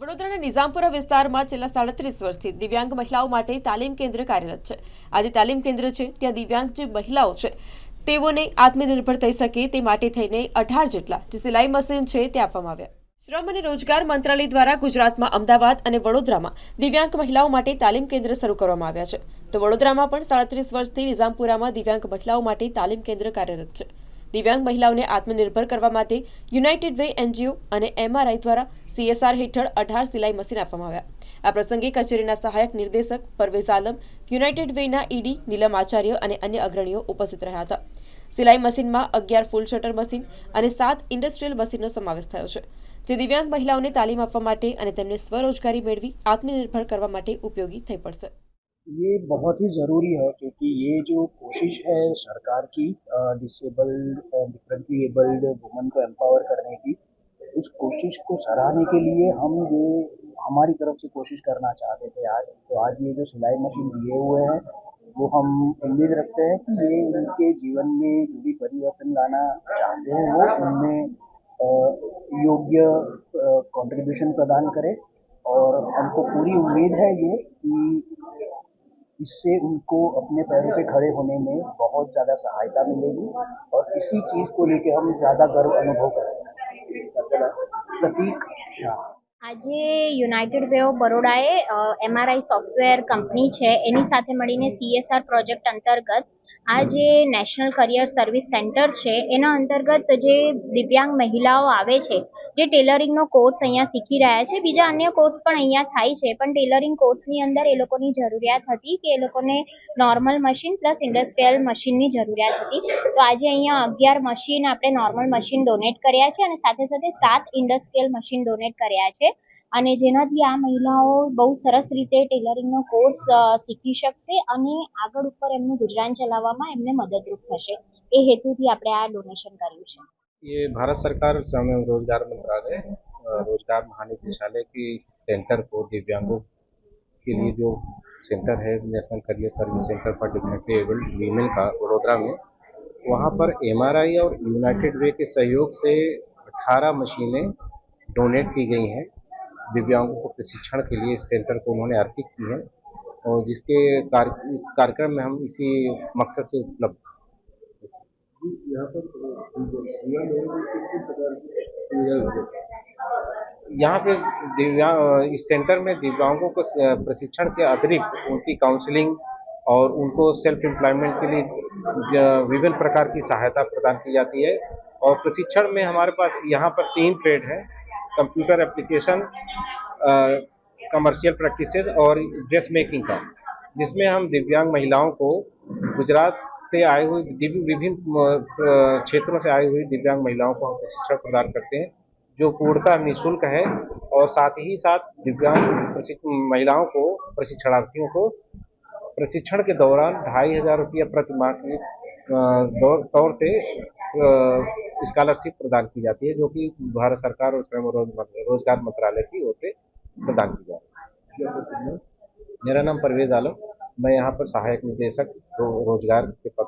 વડોદરાના નિઝામપુરા વિસ્તારમાં છેલ્લા સાડત્રીસ વર્ષથી દિવ્યાંગ મહિલાઓ માટે તાલીમ કેન્દ્ર કાર્યરત છે. આજે તાલીમ કેન્દ્ર છે, ત્યાં દિવ્યાંગ જે મહિલાઓ છે, તેઓને આત્મનિર્ભર થઈ શકે તે માટે થઈને અઢાર જેટલા જે સિલાઈ મશીન છે તે આપવામાં આવ્યા. શ્રમ અને રોજગાર મંત્રાલય દ્વારા ગુજરાતમાં અમદાવાદ અને વડોદરામાં દિવ્યાંગ મહિલાઓ માટે તાલીમ કેન્દ્ર શરૂ કરવામાં આવ્યા છે. તો વડોદરામાં પણ સાડત્રીસ વર્ષથી નિઝામપુરામાં દિવ્યાંગ મહિલાઓ માટે તાલીમ કેન્દ્ર કાર્યરત છે. દિવ્યાંગ મહિલાઓને આત્મનિર્ભર કરવા માટે યુનાઇટેડ વે એનજીઓ અને એમઆરઆઈ દ્વારા સીએસઆર હેઠળ અઢાર સિલાઈ મશીન આપવામાં આવ્યા. આ પ્રસંગે કચેરીના સહાયક નિર્દેશક પરવેઝ આલમ, યુનાઇટેડ વેના ઈડી, નીલમ આચાર્ય અને અન્ય અગ્રણીઓ ઉપસ્થિત રહ્યા હતા. સિલાઈ મશીનમાં અગિયાર ફૂલ શટર મશીન અને સાત ઇન્ડસ્ટ્રીયલ મશીનનો સમાવેશ થયો છે, જે દિવ્યાંગ મહિલાઓને તાલીમ આપવા માટે અને તેમને સ્વરોજગારી મેળવી આત્મનિર્ભર કરવા માટે ઉપયોગી થઈ પડશે. ये बहुत ही ज़रूरी है क्योंकि ये जो कोशिश है सरकार की डिसेबल्ड डिफरेंटली एबल्ड वुमेन को एम्पावर करने की, उस कोशिश को सराहने के लिए हम ये, हमारी तरफ़ से कोशिश करना चाहते थे आज। तो आज ये जो सिलाई मशीन दिए हुए हैं, वो हम उम्मीद रखते हैं कि ये उनके जीवन में जो भी परिवर्तन लाना चाहते हैं वो उनमें योग्य कंट्रीब्यूशन प्रदान करे। और हमको पूरी उम्मीद है ये कि इससे उनको अपने पैरों पे खड़े होने में बहुत ज़्यादा सहायता मिलेगी और इसी चीज़ को लेके हम ज़्यादा गर्व अनुभव करेंगे प्रतीक शाह આજે United way of બરોડાએ MRI software company છે એની સાથે મળીને સીએસઆર પ્રોજેક્ટ અંતર્ગત આ જે નેશનલ કરિયર સર્વિસ સેન્ટર છે, એના અંતર્ગત જે દિવ્યાંગ મહિલાઓ આવે છે, જે ટેલરિંગનો કોર્સ અહીંયા શીખી રહ્યા છે, બીજા અન્ય કોર્સ પણ અહીંયા થાય છે, પણ ટેલરિંગ કોર્સની અંદર એ લોકોની જરૂરિયાત હતી કે એ લોકોને નોર્મલ મશીન પ્લસ ઇન્ડસ્ટ્રીયલ મશીનની જરૂરિયાત હતી. તો આજે અહીંયા અગિયાર મશીન આપણે નોર્મલ મશીન ડોનેટ કર્યા છે અને સાથે સાથે સાત ઇન્ડસ્ટ્રીયલ મશીન ડોનેટ કર્યા છે. અને જેનાથી આ મહિલાઓ બહુ સરસ રીતે ટેલરિંગનો કોર્સ શીખી શકશે અને આગળ ઉપર એમનું ગુજરાન ચલાવવામાં એમને મદદરૂપ થશે એ હેતુથી આપણે આ ડોનેશન કર્યું છે ये भारत सरकार श्रम एवं रोजगार मंत्रालय अ, रोजगार महानिदेशालय की इस सेंटर को दिव्यांगों के लिए जो सेंटर है national career service centre for differently abled women का वडोदरा में वहाँ पर एमआरआई और यूनाइटेड वे के सहयोग से 18 मशीनें डोनेट की गई हैं दिव्यांगों को प्रशिक्षण के लिए इस सेंटर को उन्होंने अर्पित की है और जिसके कार्य इस कार्यक्रम में हम इसी मकसद से उपलब्ध यहाँ पे दिव्यांग इस सेंटर में दिव्यांगों को प्रशिक्षण के अतिरिक्त उनकी काउंसलिंग और उनको सेल्फ एम्प्लॉयमेंट के लिए विभिन्न प्रकार की सहायता प्रदान की जाती है। और प्रशिक्षण में हमारे पास यहाँ पर तीन ट्रेड है कंप्यूटर एप्लीकेशन कमर्शियल प्रैक्टिसेस और ड्रेस मेकिंग का, जिसमें हम दिव्यांग महिलाओं को गुजरात से आए हुए विभिन्न क्षेत्रों से आई हुई दिव्यांग महिलाओं को हम प्रशिक्षण प्रदान करते हैं, जो पूर्णतः निःशुल्क है और साथ ही साथ दिव्यांग महिलाओं को, प्रशिक्षणार्थियों को प्रशिक्षण के दौरान ढाई हज़ार रुपया प्रति माह के तौर से स्कॉलरशिप प्रदान की जाती है, जो कि भारत सरकार और स्वयं रोज- रोज़गार मंत्रालय की ओर से प्रदान की जाए। मेरा नाम परवेज आलम मैं यहाँ पर सहायक निदेशक रो, रोज़गार के पद